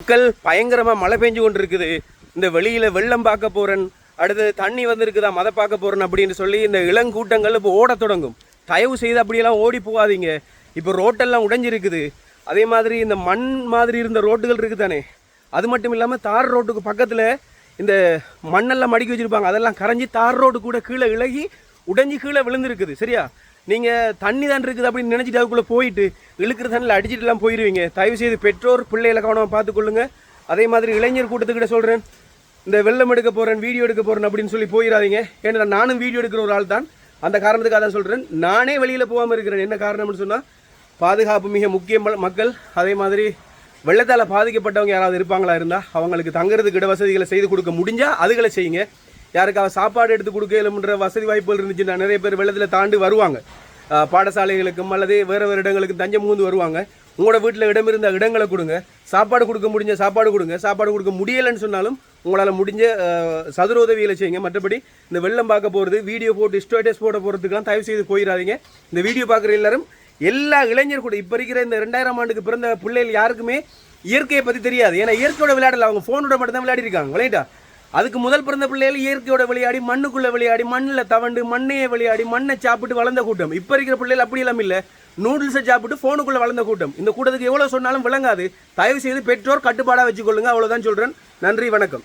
மக்கள் பயங்கரமாக மழை பெஞ்சு கொண்டு இருக்குது இந்த வெளியில் வெள்ளம் பார்க்க போகிறேன் அடுத்து தண்ணி வந்திருக்குதா மதை பார்க்க போகிறேன் அப்படின்னு சொல்லி இந்த இளங்கூட்டங்கள் இப்போ ஓடத் தொடங்கும். தயவு செய்து அப்படியெல்லாம் ஓடி போகாதீங்க. இப்போ ரோட்டெல்லாம் உடைஞ்சிருக்குது. அதே மாதிரி இந்த மண் மாதிரி இருந்த ரோட்டுகள் இருக்குது தானே அது மட்டும் இல்லாமல் தார் ரோட்டுக்கு பக்கத்தில் இந்த மண்ணெல்லாம் மடிக்க வச்சுருப்பாங்க. அதெல்லாம் கரைஞ்சி தார் ரோடு கூட கீழே இழகி உடஞ்சி கீழே விழுந்துருக்குது. சரியா? நீங்கள் தண்ணி தான் இருக்குது அப்படின்னு நினச்சிட்டு அதுக்குள்ளே போயிட்டு இழுக்கிற தண்ணியில் அடிச்சிட்டுலாம் போயிடுவீங்க தயவு செய்து பெற்றோர் பிள்ளைகளை கவனமாக பார்த்துக்கொள்ளுங்க. அதே மாதிரி இளைஞர் கூட்டத்துக்கிட்ட சொல்கிறேன் இந்த வெள்ளம் எடுக்க போகிறேன் வீடியோ எடுக்க போகிறேன் அப்படின்னு சொல்லி போயிடாதீங்க ஏன்னா நானும் வீடியோ எடுக்கிற ஒரு ஆள் தான் அந்த காரணத்துக்காக தான் சொல்கிறேன் நானே வெளியில் போகாமல் இருக்கிறேன். என்ன காரணம்னு சொன்னால் பாதுகாப்பு மிக முக்கிய மக்கள். அதே மாதிரி வெள்ளத்தால் பாதிக்கப்பட்டவங்க யாராவது இருப்பாங்களா இருந்தால் அவங்களுக்கு தங்குறதுக்கு இட வசதிகளை செய்து கொடுக்க முடிஞ்சால் அதுகளை செய்யுங்க. யாருக்காவது சாப்பாடு எடுத்து கொடுக்கலும்ன்ற வசதி வாய்ப்புகள் இருந்துச்சுன்னா நிறைய பேர் வெள்ளத்தில் தாண்டி வருவாங்க. பாடசாலைகளுக்கும் அல்லது வேறு வேறு இடங்களுக்கும் தஞ்சம் மூந்து வருவாங்க. உங்களோட வீட்டில் இடம் இருந்த இடங்களை கொடுங்க. சாப்பாடு கொடுக்க முடிஞ்ச சாப்பாடு கொடுங்க. சாப்பாடு கொடுக்க முடியலைன்னு சொன்னாலும் உங்களால் முடிஞ்ச சதுர உதவிகளை செய்யுங்க. மற்றபடி இந்த வெள்ளம் பார்க்க போகிறது வீடியோ போட்டு ஸ்டேட்டஸ் போட போகிறதுக்கெல்லாம் தயவு செய்து போயிடாதீங்க. இந்த வீடியோ பார்க்குற எல்லாரும் எல்லா இளைஞர் கூட இப்போ இருக்கிற இந்த ரெண்டாயிரம் ஆண்டுக்கு பிறந்த பிள்ளைகள் யாருக்குமே இயற்கையை பற்றி தெரியாது. ஏன்னா இயற்கையோட விளையாடல அவங்க ஃபோனோட மட்டும் தான் விளையாடி விளையாட்டா அதுக்கு முதல் பிறந்த பிள்ளைகள் இயற்கையோட விளையாடி மண்ணுக்குள்ள விளையாடி மண்ணில் தவண்டு மண்ணையே விளையாடி மண்ணை சாப்பிட்டு வளர்ந்த கூட்டம். இப்போ இருக்கிற பிள்ளைகள் அப்படி எல்லாம் இல்லை. நூடுல்ஸை சாப்பிட்டு ஃபோனுக்குள்ள வளர்ந்த கூட்டம். இந்த கூட்டத்துக்கு எவ்வளோ சொன்னாலும் விளங்காது. தயவு செய்து பெற்றோர் கட்டுப்பாடாக வச்சுக்கொள்ளுங்க. அவ்வளோதான் சொல்கிறேன் நன்றி வணக்கம்.